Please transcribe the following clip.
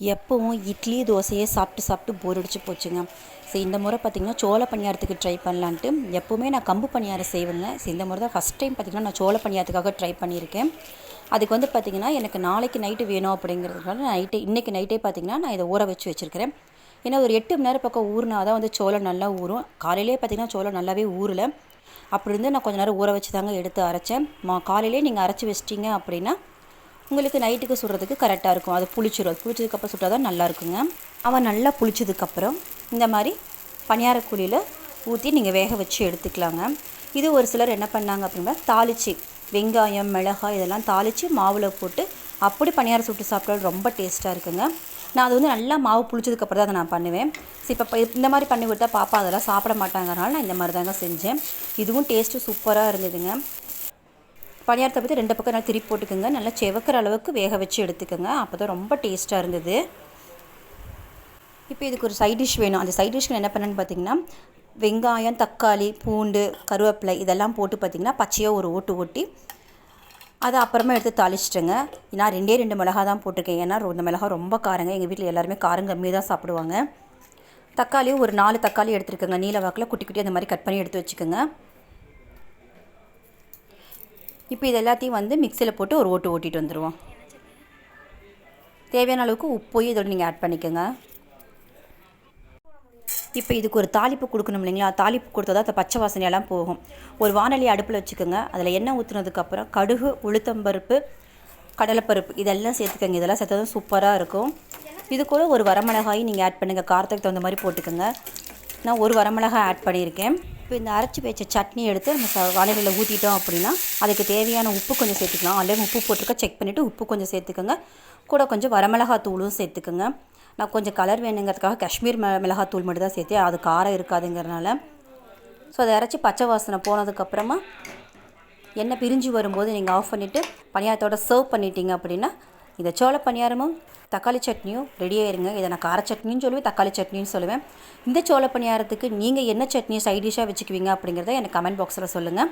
எப்பவும் இட்லி தோசையே சாப்பிட்டு சாப்பிட்டு போர் அடிச்சு போச்சுங்க. ஸோ இந்த முறை பார்த்திங்கன்னா சோள பணியாரத்துக்கு ட்ரை பண்ணலான்ட்டு எப்போவுமே நான் கம்பு பணியாரம் செய்வேங்க. ஸோ இந்த முறை தான் ஃபஸ்ட் டைம் பார்த்திங்கன்னா நான் சோள பணியாரத்துக்காக ட்ரை பண்ணியிருக்கேன். அதுக்கு வந்து பார்த்திங்கன்னா எனக்கு நாளைக்கு நைட்டு வேணும் அப்படிங்கிறதுனால நைட்டு இன்றைக்கி நைட்டே பார்த்திங்கன்னா நான் இதை ஊற வச்சு வச்சுருக்கிறேன். ஏன்னா ஒரு எட்டு மணி நேரம் பக்கம் ஊறினா தான் வந்து சோளம் நல்லா ஊறும். காலையிலே பார்த்திங்கன்னா சோளம் நல்லாவே ஊறல. அப்படி இருந்து நான் கொஞ்ச நேரம் ஊற வச்சு தாங்க எடுத்து அரைச்சேன். மா காலையிலே நீங்கள் அரைச்சி வச்சிட்டிங்க அப்படின்னா உங்களுக்கு நைட்டுக்கு சுடுறதுக்கு கரெக்டாக இருக்கும். அது புளிச்சிடும் அது புளிச்சதுக்கப்புறம் சுட்டால் தான் நல்லா இருக்குங்க. அவன் நல்லா புளிச்சதுக்கப்புறம் இந்த மாதிரி பணியாரக்குழியில் ஊற்றி நீங்கள் வேக வச்சு எடுத்துக்கலாங்க. இது ஒரு சிலர் என்ன பண்ணாங்க அப்படின்னா தாளித்து வெங்காயம் மிளகாய் இதெல்லாம் தாளித்து மாவில் போட்டு அப்படி பணியாரம் சுட்டு சாப்பிட்டாலும் ரொம்ப டேஸ்ட்டாக இருக்குங்க. நான் அது வந்து நல்லா மாவு புளிச்சதுக்கப்புறம் தான் அதை நான் பண்ணுவேன். ஸோ இப்போ இந்த மாதிரி பண்ணி கொடுத்தா பாப்பா அதெல்லாம் சாப்பிட மாட்டாங்கறனால நான் இந்த மாதிரி தாங்க செஞ்சேன். இதுவும் டேஸ்ட்டு சூப்பராக இருந்ததுங்க. பணியாரத்தை பற்றி ரெண்டு பக்கம் நல்லா திருப்பி போட்டுக்கோங்க. நல்லா செவக்கிற அளவுக்கு வேக வச்சு எடுத்துக்கோங்க. அப்போ தான் ரொம்ப டேஸ்ட்டாக இருந்தது. இப்போ இதுக்கு ஒரு சைட் டிஷ் வேணும். அந்த சைட் டிஷ்க்கு என்ன பண்ணேன்னு பார்த்தீங்கன்னா வெங்காயம் தக்காளி பூண்டு கருவேப்பிலை இதெல்லாம் போட்டு பார்த்திங்கன்னா பச்சையாக ஒரு ஓட்டு ஓட்டி அதை அப்புறமா எடுத்து தாளிச்சிட்டுங்க. நான் ரெண்டே ரெண்டு மிளகா தான் போட்டிருக்கேன். ஏன்னா இந்த மிளகா ரொம்ப காரங்க. எங்கள் வீட்டில் எல்லாருமே காரம் கம்மியாக தான் சாப்பிடுவாங்க. தக்காளியும் ஒரு நாலு தக்காளி எடுத்துருக்கோங்க. நீல வாக்கில் குட்டி குட்டி அந்த மாதிரி கட் பண்ணி எடுத்து வச்சுக்கோங்க. இப்போ இது எல்லாத்தையும் வந்து மிக்சியில் போட்டு ஒரு ஓட்டு ஓட்டிட்டு வந்துடுவோம் தேவையான அளவுக்கு உப்பையும் இதோட நீங்கள் ஆட் பண்ணிக்கோங்க. இப்போ இதுக்கு ஒரு தாளிப்பு கொடுக்கணும் இல்லைங்களா? தாளிப்பு கொடுத்தா தான் அந்த பச்சை வாசனையெல்லாம் போகும். ஒரு வானொலி அடுப்பில் வச்சுக்கோங்க. அதில் எண்ணெய் ஊற்றுனதுக்கப்புறம் கடுகு உளுத்தம்பருப்பு கடலைப்பருப்பு இதெல்லாம் சேர்த்துக்கோங்க. இதெல்லாம் சேர்த்ததும் சூப்பராக இருக்கும். இது கூட ஒரு வரமிளகாய் நீங்கள் ஆட் பண்ணுங்கள் காரத்துக்கு தகுந்த மாதிரி போட்டுக்கோங்க. நான் ஒரு வரமிளகாய் ஆட் பண்ணியிருக்கேன். இப்போ இந்த அரைச்சி வச்ச சட்னி எடுத்து நம்ம ச ஊற்றிட்டோம் அப்படின்னா அதுக்கு தேவையான உப்பு கொஞ்சம் சேர்த்துக்கலாம். அல்லது உப்பு போட்டிருக்க செக் பண்ணிவிட்டு உப்பு கொஞ்சம் சேர்த்துக்கோங்க. கூட கொஞ்சம் வரமிளகா தூளும் சேர்த்துக்கோங்க. நான் கொஞ்சம் கலர் வேணுங்கிறதுக்காக காஷ்மீர் மிளகா மிளகாத்தூள் மட்டும் தான் சேர்த்தேன். அது காரம் இருக்காதுங்கிறனால. ஸோ அதை அரைச்சி பச்சை வாசனை போனதுக்கப்புறமா எண்ணெய் பிரிஞ்சு வரும்போது நீங்கள் ஆஃப் பண்ணிவிட்டு பணியாரத்தோட சர்வ் பண்ணிட்டீங்க அப்படின்னா இந்த சோள பணியாரமும் தக்காளி சட்னியும் ரெடி இதை நான் கார சட்னின்னு சொல்லுவேன் தக்காளி சட்னின்னு சொல்லுவேன். இந்த சோள பணியாரத்துக்கு நீங்கள் என்ன சட்னியை சைட் டிஷ்ஷாக வச்சுக்குவீங்க அப்படிங்கிறத எனக்கு கமெண்ட் பாக்ஸில் சொல்லுங்கள்